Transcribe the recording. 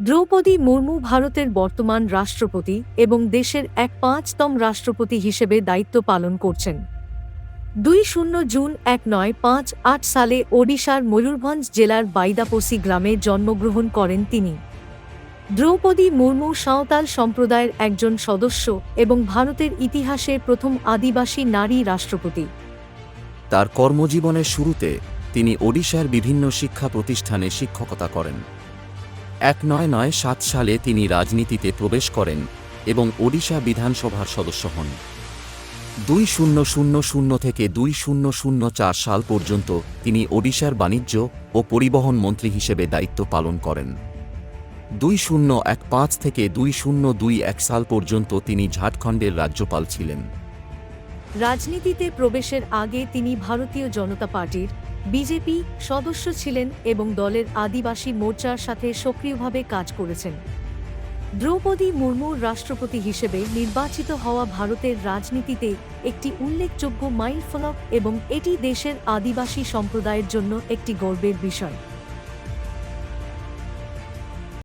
দ্রৌপদী মুর্মু ভারতের বর্তমান রাষ্ট্রপতি এবং দেশের এক পাঁচতম রাষ্ট্রপতি হিসেবে দায়িত্ব পালন করছেন। দুই শূন্য জুন এক নয় পাঁচ আট সালে ওডিশার ময়ূরভঞ্জ জেলার বাইদাপসি গ্রামে জন্মগ্রহণ করেন তিনি। দ্রৌপদী মুর্মু সাঁওতাল সম্প্রদায়ের একজন সদস্য এবং ভারতের ইতিহাসে প্রথম আদিবাসী নারী রাষ্ট্রপতি। তার কর্মজীবনের শুরুতে তিনি ওডিশার বিভিন্ন শিক্ষা প্রতিষ্ঠানে শিক্ষকতা করেন। এক নয় নয় সাত সালে তিনি রাজনীতিতে প্রবেশ করেন এবং ওডিশা বিধানসভার সদস্য হন। দুই শূন্য শূন্য শূন্য থেকে দুই শূন্য শূন্য চার সাল পর্যন্ত তিনি ওডিশার বাণিজ্য ও পরিবহন মন্ত্রী হিসেবে দায়িত্ব পালন করেন। দুই শূন্য এক পাঁচ থেকে দুই শূন্য দুই এক সাল পর্যন্ত তিনি ঝাড়খণ্ডের রাজ্যপাল ছিলেন। রাজনীতিতে প্রবেশের আগে তিনি ভারতীয় জনতা পার্টির বিজেপি সদস্য ছিলেন এবং দলের আদিবাসী মোর্চার সাথে সক্রিয়ভাবে কাজ করেছেন। দ্রৌপদী মুর্মুর রাষ্ট্রপতি হিসেবে নির্বাচিত হওয়া ভারতের রাজনীতিতে একটি উল্লেখযোগ্য মাইলফলক এবং এটি দেশের আদিবাসী সম্প্রদায়ের জন্য একটি গর্বের বিষয়।